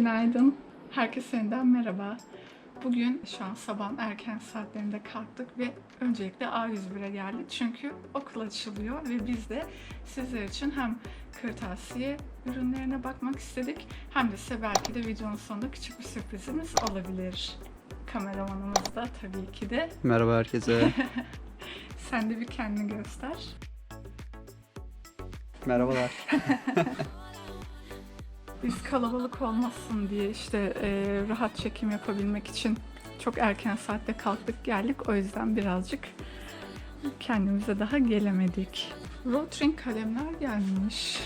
Günaydın. Herkese yeniden merhaba. Bugün şu an sabahın erken saatlerinde kalktık ve öncelikle A101'e geldik. Çünkü okul açılıyor ve biz de sizler için hem kırtasiye ürünlerine bakmak istedik hem de size belki de videonun sonunda küçük bir sürprizimiz olabilir. Kameramanımız da tabii ki de. Merhaba herkese. Sen de bir kendini göster. Merhabalar. Biz kalabalık olmasın diye işte e, rahat çekim yapabilmek için çok erken saatte kalktık geldik. O yüzden birazcık kendimize daha gelemedik. Rotring kalemler gelmiş.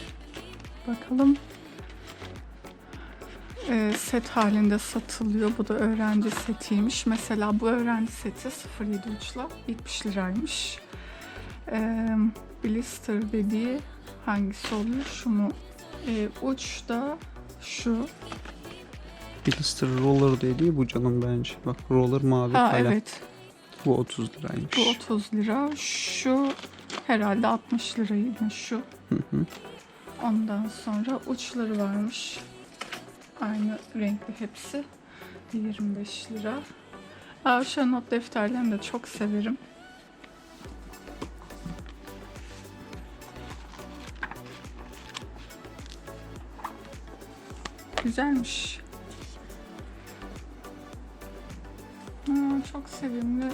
Bakalım. E, set halinde satılıyor. Bu da öğrenci setiymiş. Mesela bu öğrenci seti 07 uçla 70 liraymış. E, blister dediği hangisi oluyor? Şu mu? E, uçta şu. Blister Roller dediği bu canım bence. Bak roller mavi Ha kalem. evet. Bu 30 liraymış. Bu 30 lira. Şu herhalde 60 liraydı şu. Hı hı. Ondan sonra uçları varmış. Aynı renkli hepsi. 25 lira. Aa, şu not defterlerini de çok severim. Güzelmiş. Aa, çok sevimli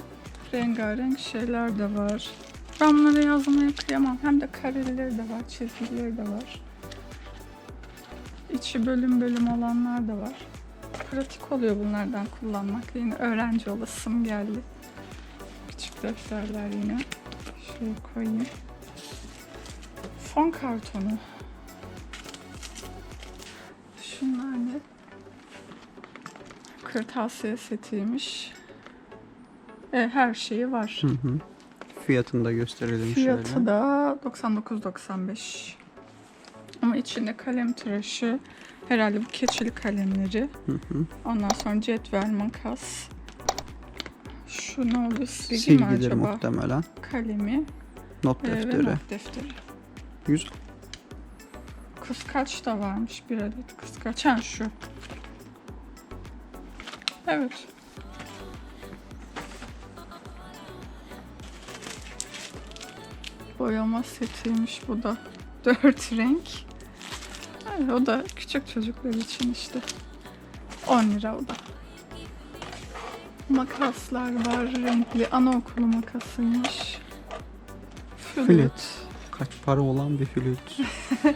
rengarenk şeyler de var. Ben bunları yazmaya kıyamam. Hem de kareleri de var, çizgileri de var. İçi bölüm bölüm olanlar da var. Pratik oluyor bunlardan kullanmak. Yine öğrenci olasım geldi. Küçük defterler yine. Şöyle koyayım. Fon kartonu. Kırtasiye setiymiş. E, her şeyi var. Hı hı. Fiyatını da gösterelim Fiyatı şöyle. da 99.95. Ama içinde kalem tıraşı, herhalde bu keçili kalemleri. Hı hı. Ondan sonra cetvel, makas. Şu ne oluyor? Silgi mi Silgidir acaba? muhtemelen. Kalemi Not e, ve defteri. not defteri. Güzel. Kıskaç da varmış bir adet kıskaç. Ha şu. Evet. Boyama setiymiş bu da. Dört renk. Evet, o da küçük çocuklar için işte. 10 lira o da. Makaslar var renkli. Anaokulu makasıymış. Flüt. Flüt. Kaç para olan bir flüt.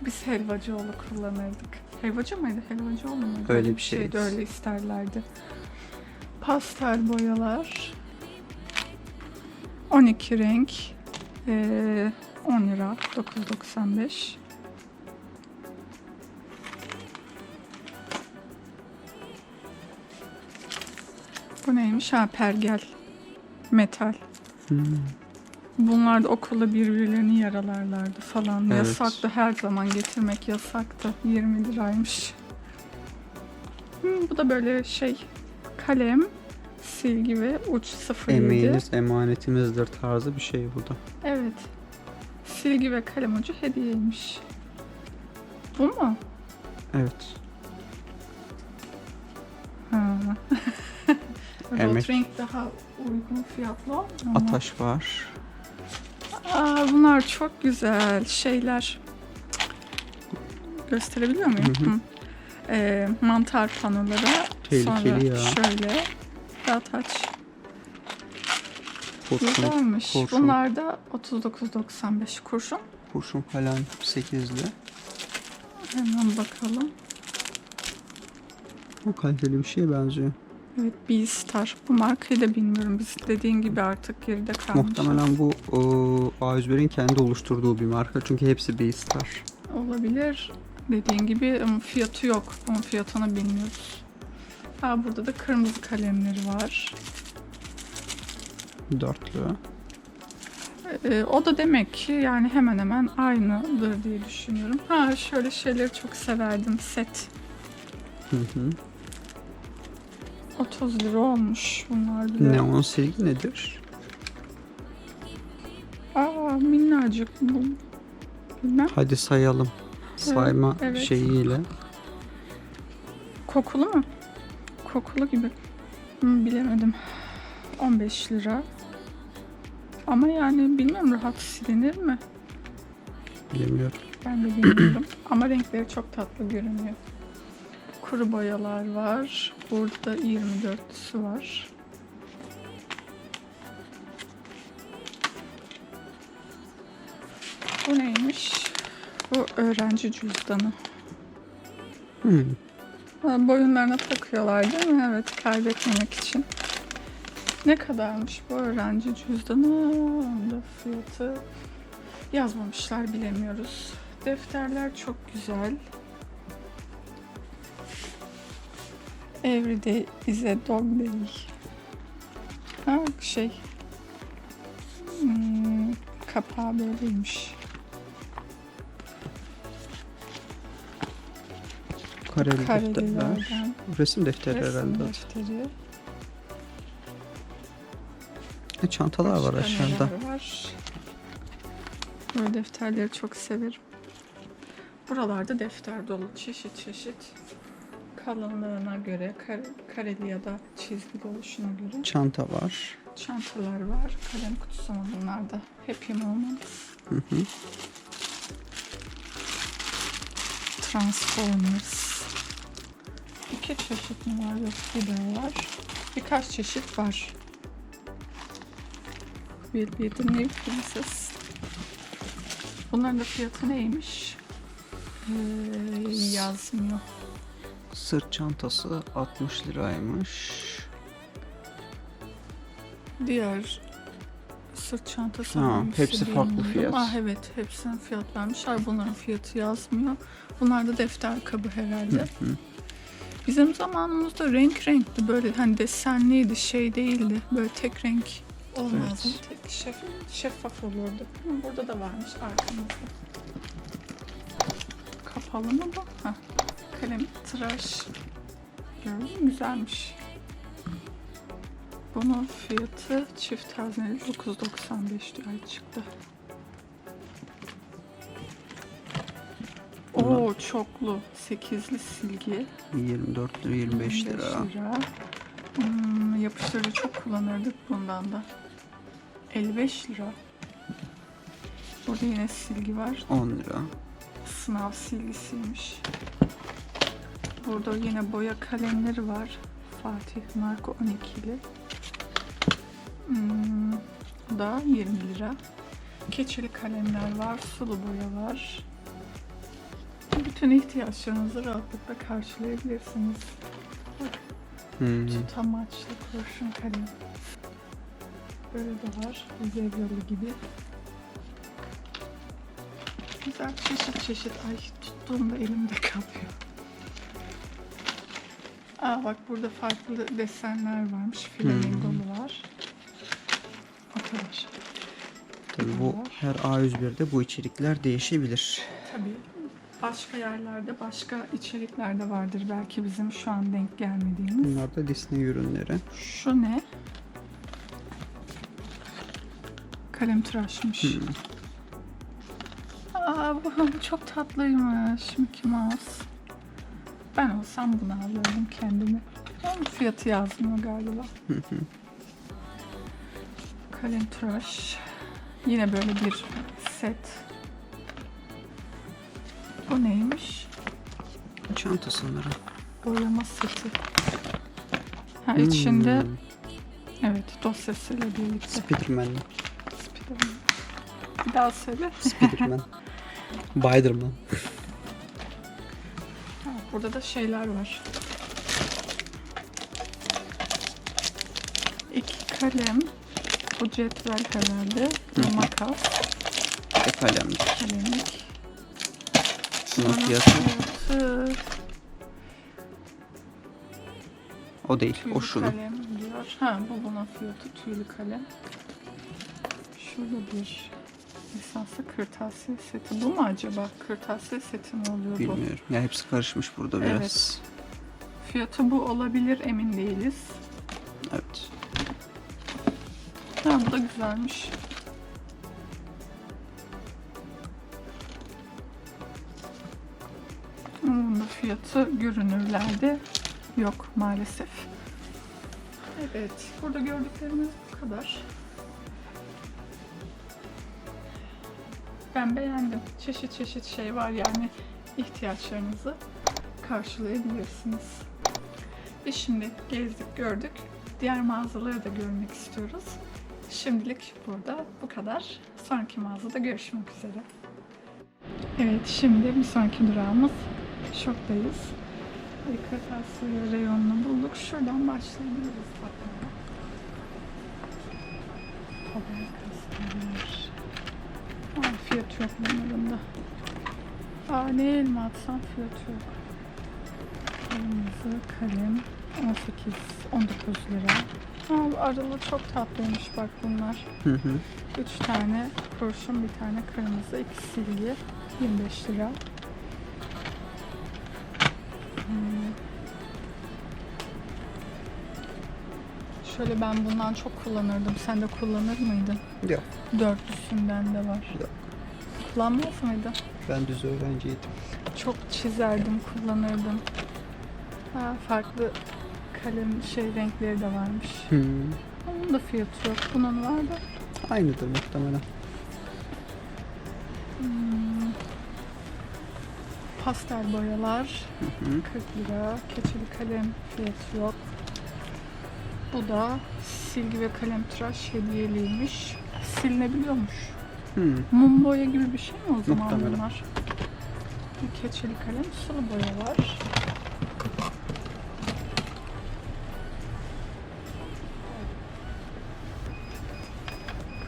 Biz helvacıoğlu kullanırdık. Helvacı mıydı? Helvacıoğlu muydu? Öyle bir şeydi. şeydi. Öyle isterlerdi. Pastel boyalar. 12 renk. Ee, 10 lira. 9.95. Bu neymiş? Ha pergel. Metal. Hmm. Bunlar da okulda birbirlerini yaralarlardı falan. Evet. Yasaktı her zaman getirmek yasaktı. 20 liraymış. Hmm, bu da böyle şey kalem, silgi ve uç 07. Emeğiniz emanetimizdir tarzı bir şey bu da. Evet. Silgi ve kalem ucu hediyeymiş. Bu mu? Evet. Ha. Emek. Daha uygun fiyatlı olmuyor mu? Ataş var. Aa, bunlar çok güzel şeyler. Gösterebiliyor muyum? Hı hı. Ee, mantar panolara. Tehlikeli Sonra ya. şöyle. Dağıt aç. Kurşun, Güzelmiş. kurşun. Bunlar da 39.95 kurşun. kurşun falan 8'li. Hemen bakalım. O kaliteli bir şeye benziyor. Evet B-Star. Bu markayı da bilmiyorum. Biz dediğin gibi artık geride kalmışız. Muhtemelen bu o, A101'in kendi oluşturduğu bir marka. Çünkü hepsi B-Star. Olabilir. Dediğin gibi fiyatı yok. Onun fiyatını bilmiyoruz. Ha, burada da kırmızı kalemleri var. Dörtlü. Ee, o da demek ki yani hemen hemen aynıdır diye düşünüyorum. Ha şöyle şeyleri çok severdim. Set. Hı hı. 30 lira olmuş bunlar bile. Neon silgi nedir? Aa minnacık bu. Bilmem. Hadi sayalım. Sayma evet. şeyiyle. Kokulu mu? Kokulu gibi. Hmm, bilemedim. 15 lira. Ama yani bilmiyorum rahat silinir mi? Bilmiyorum. Ben de bilmiyorum. Ama renkleri çok tatlı görünüyor. Kuru boyalar var. Burada 24'lüsü var. Bu neymiş? Bu öğrenci cüzdanı. Hmm. Ha, Boyunlarına takıyorlar değil mi? Evet, kaybetmemek için. Ne kadarmış bu öğrenci cüzdanı? Onun da fiyatı yazmamışlar bilemiyoruz. Defterler çok güzel. Everyday is a dog day. Ha şey. Hmm, kapağı böyleymiş. Kareli defterler. Karelilerden. Resim defteri Resim herhalde. defteri. E, çantalar var Başka aşağıda. neler var? Böyle defterleri çok severim. Buralarda defter dolu çeşit çeşit. Kalınlığına göre, kare, kareli ya da çizgili oluşuna göre Çanta var. çantalar var. Kalem kutusu mu bunlar da? Happy hı. Transformers. İki çeşit mi var? Yok bir de var. Birkaç çeşit var. Will be the new princess. Bunların da fiyatı neymiş? Ee, yazmıyor. Sırt çantası 60 liraymış. Diğer sırt çantası Ha, hangisi hepsi farklı bilmiyorum. fiyat. Ah evet hepsinin fiyat vermişler. Bunların fiyatı yazmıyor. Bunlar da defter kabı herhalde. Hı hı. Bizim zamanımızda renk renkti böyle hani desenliydi şey değildi böyle tek renk olmazdı tek şef, şeffaf olurdu Hı, burada da varmış arkamızda kapalı mı bu? Heh. Kalem tıraş mü? güzelmiş bunun fiyatı çift hazneli 9.95 liraya çıktı Oo çoklu 8'li silgi 24 lira 25 lira. lira. Hmm, yapıştırıcı çok kullanırdık bundan da. 55 lira. Burada yine silgi var. 10 lira. Sınav silgisiymiş. Burada yine boya kalemleri var. Fatih marka 12'li. Hmm, bu da 20 lira. Keçeli kalemler var. Sulu boya var. Bütün ihtiyaçlarınızı rahatlıkla karşılayabilirsiniz. Hmm. Tutamaçlı kurşun kalem. Böyle de var. Zevyolu gibi. Güzel çeşit çeşit. Ay tuttuğumda elimde kalıyor. Aa bak burada farklı desenler varmış. Flamingolu var. O kadar. Tabii bu her A101'de bu içerikler değişebilir. Tabii. Başka yerlerde, başka içeriklerde vardır. Belki bizim şu an denk gelmediğimiz. Bunlar da Disney ürünleri. Şu ne? Kalem tıraşmış. Hmm. Aa bu, bu çok tatlıymış Mickey Mouse. Ben olsam bunu alırdım kendime. Ama fiyatı yazmıyor galiba. Hı hı. Kalem tıraş. Yine böyle bir set. Bu neymiş? Çanta sanırım. Boyama seti. Ha içinde Hmm. evet dosyasıyla birlikte. Spiderman. Spiderman. Bir daha söyle. Spiderman. Spiderman. Burada da şeyler var. İki kalem. Bu cetvel herhalde. Bu makas. E kalem. Kalemlik. Bunun fiyatı fiyatı o değil. tüylü O şunu. kalem diyor. Ha bu bunun fiyatı tüylü kalem. Şurada bir lisanslı kırtasiye seti. Bu mu acaba? Kırtasiye seti mi oluyor bu? Bilmiyorum. Ya hepsi karışmış burada biraz. Evet. Fiyatı bu olabilir emin değiliz. Evet. Ha bu da güzelmiş. Bunun da fiyatı görünürlerde yok maalesef. Evet, burada gördüklerimiz bu kadar. Ben beğendim. Çeşit çeşit şey var yani ihtiyaçlarınızı karşılayabilirsiniz. Biz şimdi gezdik, gördük. Diğer mağazaları da görmek istiyoruz. Şimdilik burada bu kadar. Sonraki mağazada görüşmek üzere. Evet, şimdi bir sonraki durağımız Şok'tayız. Kırtasiye reyonunu bulduk. Şuradan başlayabiliriz bakmaya. Fiyat yok bunların da. Aa, ne elma atsam fiyat yok. Kırmızı kalem 18, 19 lira. Aa, bu arılı çok tatlıymış bak bunlar. Hı hı. 3 tane kurşun, bir tane kırmızı, iki silgi. 25 lira. Hmm. Şöyle ben bundan çok kullanırdım. Sen de kullanır mıydın? Yok. Dörtlüsünden de var. Yok. Kullanmaz mıydın? Ben düz öğrenciydim. Çok çizerdim, kullanırdım. Ha, farklı kalem şey renkleri de varmış. Hı. Onun da fiyatı yok. Bunun var da. Aynıdır muhtemelen. Hmm. Pastel boyalar Hı hı. 40 lira. Keçeli kalem fiyatı yok. Bu da silgi ve kalem tıraş hediyeliymiş. Silinebiliyormuş. Hı. Mum boya gibi bir şey mi o zaman Muhtemelen. bunlar? Bir keçeli kalem, sulu boya var.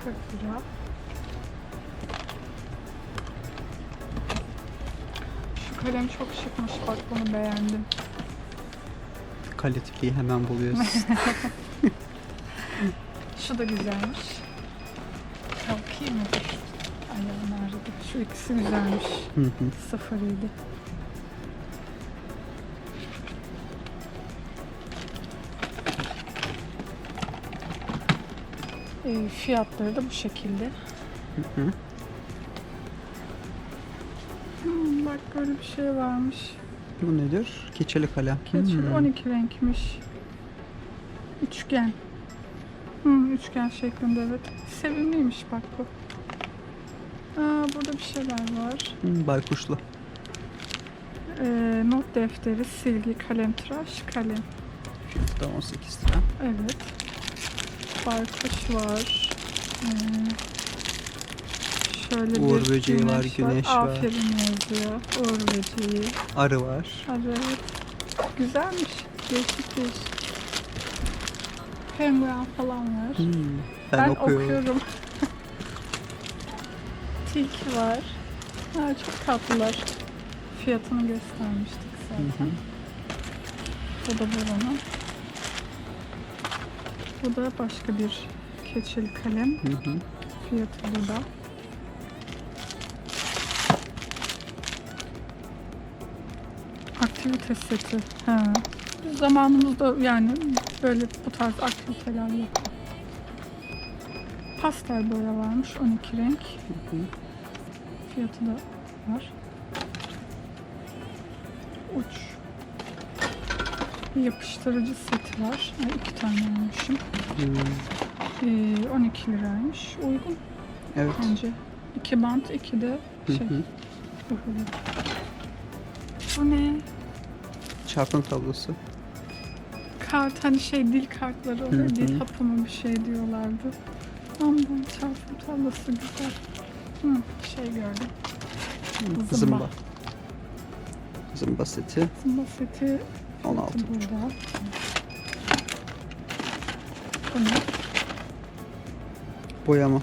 Kırk lira. Şu kalem çok şıkmış bak bunu beğendim. Kaliteyi hemen buluyoruz. Şu da güzelmiş. Kalkayım mı? Şu ikisi güzelmiş. hı hı. 07. E, fiyatları da bu şekilde. Hı hı. Hmm, bak böyle bir şey varmış. Bu nedir? Keçeli kalem. Keçeli Hmm. 12 renkmiş. Üçgen. Hmm, üçgen şeklinde evet. Sevimliymiş bak bu. Aa, burada bir şeyler var. Hmm, baykuşlu. Ee, not defteri, silgi, kalem tıraş, kalem. Fiyatı da 18 lira. Evet. Baykuş var. Ee, şöyle Uğur bir böceği var, güneş var. Aferin yazıyor. Uğur böceği. Arı var. Evet. Güzelmiş. Değişik değişik. Penguen falan var. Hmm. Ben, Ben, okuyorum. okuyorum. Tilki var. Ha, çok tatlılar. Fiyatını göstermiştik Hı zaten. hı. Bu da buranın. Bu da başka bir keçeli kalem. Hı hı. Fiyatı burada. Aktivite seti. Ha. Zamanımızda yani böyle bu tarz aktiviteler yok. Pastel boya varmış 12 renk. Hı hı. Fiyatı da var. Uç. Yapıştırıcı seti var. Ay, iki tane almışım. Hmm. Ee, 12 liraymış. Uygun Evet. bence. İki bant, iki de Hı şey. hı. uhulu. Bu ne? Çarpım tablosu. Kart hani şey dil kartları oluyor. Hı hı. Dil hapı mı bir şey diyorlardı. Aman çarpım tablosu güzel. Hı, şey gördüm. Zımba. Zımba. Zımba seti. Zımba seti 16 fiyatı burada. Bu ne? Boyama.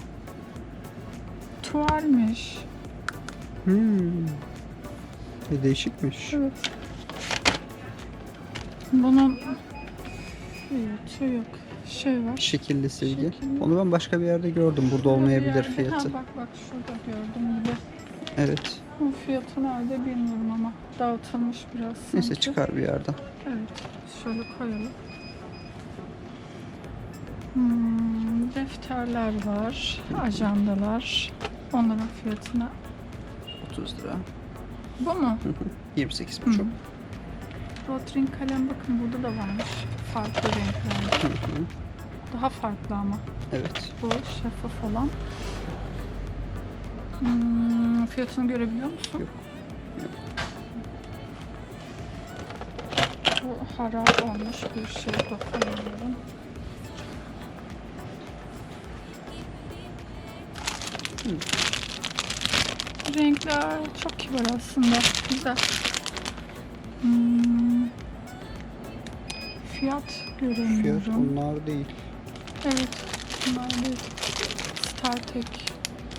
Tuvalmiş. Hmm. Ne değişikmiş. Evet. Bunun fiyatı yok. Şey var. Şekilli silgi. Şekilli. Onu ben başka bir yerde gördüm. Burada Şurada olmayabilir yerde- fiyatı. Ha, bak bak şurada gördüm gibi. Evet. Bu fiyatı nerede bilmiyorum ama dağıtılmış biraz sanki. Neyse çıkar bir yerden. Evet. Şöyle koyalım. Hmm, defterler var. Ajandalar. Onların fiyatına 30 lira. bu mu? 28 Hı. buçuk. Rotring kalem bakın burada da varmış. Farklı renklerde. Hı hı. Daha farklı ama. Evet. Bu şeffaf olan. Hmm, fiyatını görebiliyor musun? Yok. Bu harap olmuş bir şey dokunuyorum. Renkler çok kibar aslında. Güzel. Fiyat göremiyorum. Fiyat onlar değil. Evet, bunlar değil. StarTech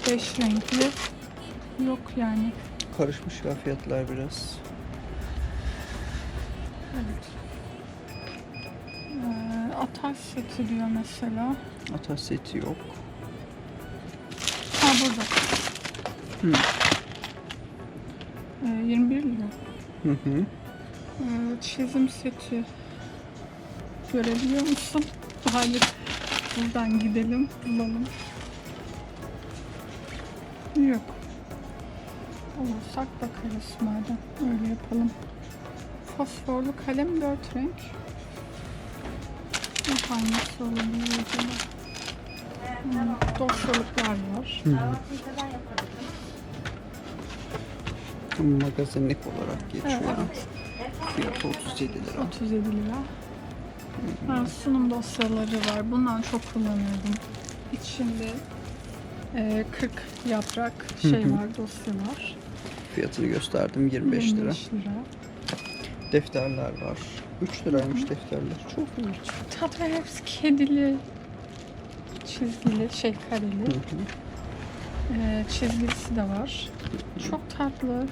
5 renkli. Yok yani. Karışmış ya fiyatlar biraz. Evet. Ee, Ataş seti diyor mesela. Ataş seti yok. Ha burada. Hı. Ee, 21 lira. Hı hı. Ee, çizim seti. Görebiliyor musun? Hadi buradan gidelim, bulalım. Yok. Olursak bakarız madem. Öyle yapalım. Fosforlu kalem 4 renk. Bu hangisi olabilir acaba? Hmm, dosyalıklar var. Hı. Magazinlik olarak geçiyor. Evet. Fiyatı 37 lira. 37 lira. Ha, sunum dosyaları var. Bundan çok kullanıyordum. İçinde e, 40 yaprak şey var, dosya var. Fiyatını gösterdim 25 lira. 25 lira. Defterler var. 3 liraymış defterler. Çok iyi. Tatlı hepsi kedili, çizgili, şey kareli. Hı hı. E, çizgilisi de var. Çok tatlı.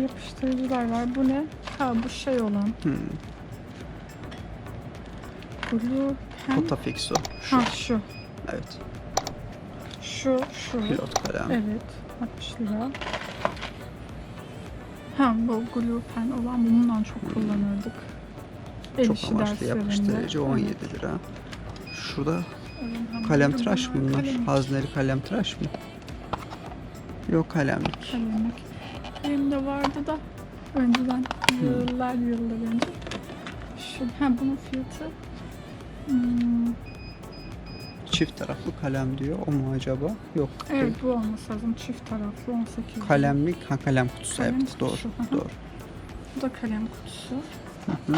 Yapıştırıcılar var. Bu ne? Ha bu şey olan. Hı. Blue pen. Potafixo. Şu. Ha şu. Evet. Şu, şu. Pilot kalem. Evet. 60 lira. Ha bu glue pen olan bundan çok kullanırdık. El Çok işi amaçlı yapıştırıcı 17 Evet. lira. Şurada Evet, kalem tıraş mı bunlar? Kalemlik. Hazneli kalem tıraş mı? Yok kalemlik. Kalemlik. Benim de vardı da önceden yıllar yıllar önce. Şu, ha bunun fiyatı hmm, Çift taraflı kalem diyor. O mu acaba? Yok. evet değil. bu olması lazım. Çift taraflı 18 lira. Kalemlik. Ha kalem kutusu. Kalem evet doğru. kutusu, hı hı. Doğru. Bu da kalem kutusu. Hı hı.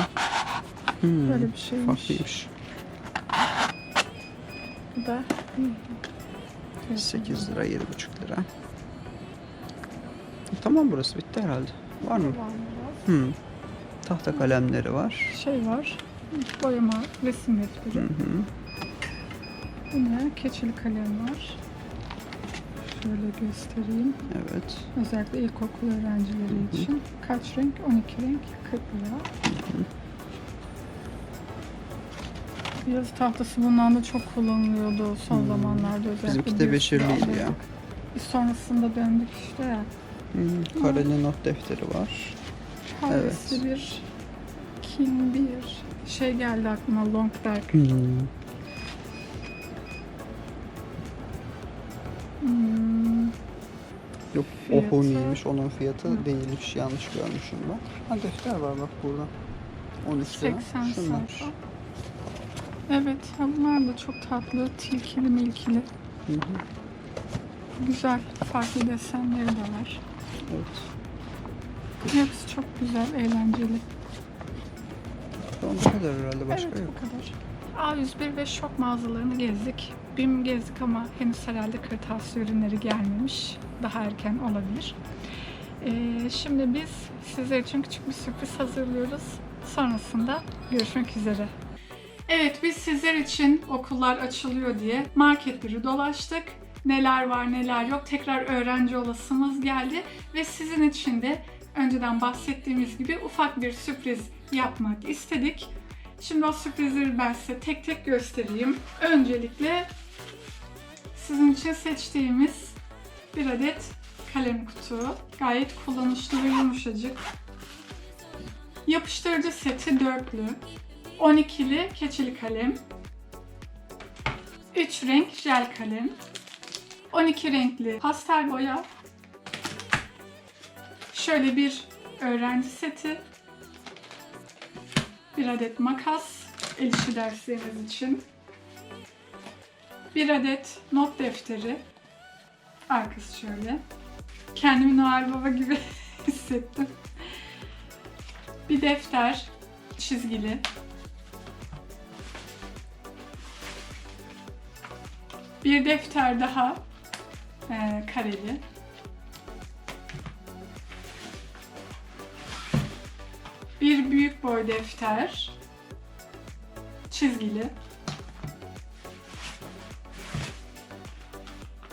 Hmm, Böyle bir şeymiş. Farklıymış. Bu da 8 lira, 7,5 lira. Tamam burası bitti herhalde. Var mı? Var. Hı. Tahta kalemleri var. Şey var. Boyama resim Hı defteri. hı. Bu ne? Keçeli kalem var. Şöyle göstereyim. Evet. Özellikle ilkokul öğrencileri için. Kaç renk? 12 renk. 40 lira. Yazı tahtası bundan da çok kullanılıyordu son Hmm. zamanlarda özellikle. Bizimki de bir sürü ya. Biz sonrasında döndük işte ya. Hı. Kareli not defteri var. Paris'te bir King bir şey geldi aklıma Longberg. Hı. Hmm, Yok Fiyatı- Ohuni'ymiş onun fiyatı Hı. değilmiş yanlış görmüşüm ben. Ha defter var bak burada. 13 lira. 80 Şunlar. sayfa. Evet, ha bunlar da çok tatlı, tilkili milkili. Hı hı. Güzel, farklı desenleri de var. Evet. Hepsi çok güzel, eğlenceli. Tamam bu kadar herhalde başka evet, yok. bu kadar. A101 ve şok mağazalarını gezdik. BİM gezdik ama henüz herhalde kırtasiye ürünleri gelmemiş. Daha erken olabilir. Ee, şimdi biz sizler için küçük bir sürpriz hazırlıyoruz. Sonrasında görüşmek üzere. Evet biz sizler için okullar açılıyor diye marketleri dolaştık. Neler var neler yok tekrar öğrenci olasımız geldi ve sizin için de önceden bahsettiğimiz gibi ufak bir sürpriz yapmak istedik. Şimdi o sürprizleri ben size tek tek göstereyim. Öncelikle sizin için seçtiğimiz bir adet kalem kutu. Gayet kullanışlı ve yumuşacık. Yapıştırıcı seti dörtlü. 12'li keçeli kalem. 3 renk jel kalem. 12 renkli pastel boya. Şöyle bir öğrenci seti, bir adet makas, el işi dersleriniz için, bir adet not defteri, arkası şöyle. Kendimi Noel Baba gibi hissettim. Bir defter, çizgili. Bir defter daha, eee, kareli. Bir büyük boy defter, çizgili.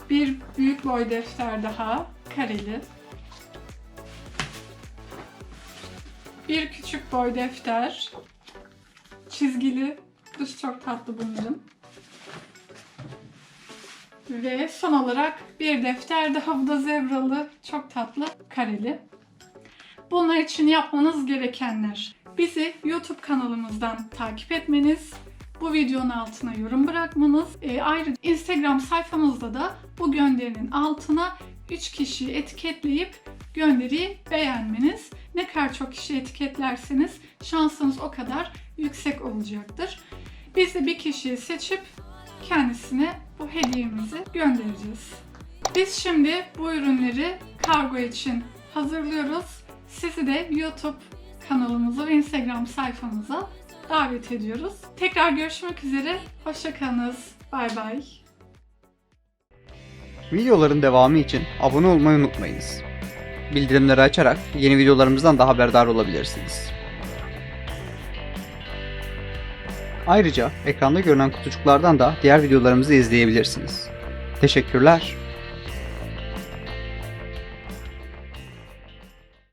Bir büyük boy defter daha, kareli. Bir küçük boy defter, çizgili. Dışı çok tatlı bunların. Ve son olarak bir defter daha bu da zebralı, çok tatlı, kareli. Bunlar için yapmanız gerekenler. Bizi YouTube kanalımızdan takip etmeniz, bu videonun altına yorum bırakmanız, e, ayrıca Instagram sayfamızda da bu gönderinin altına 3 kişiyi etiketleyip gönderiyi beğenmeniz. Ne kadar çok kişi etiketlerseniz şansınız o kadar yüksek olacaktır. Biz de bir kişiyi seçip kendisine bu hediyemizi göndereceğiz. Biz şimdi bu ürünleri kargo için hazırlıyoruz. Sizi de YouTube kanalımıza ve Instagram sayfamıza davet ediyoruz. Tekrar görüşmek üzere. Hoşçakalınız. Bay bay. Videoların devamı için abone olmayı unutmayınız. Bildirimleri açarak yeni videolarımızdan da haberdar olabilirsiniz. Ayrıca ekranda görünen kutucuklardan da diğer videolarımızı izleyebilirsiniz. Teşekkürler.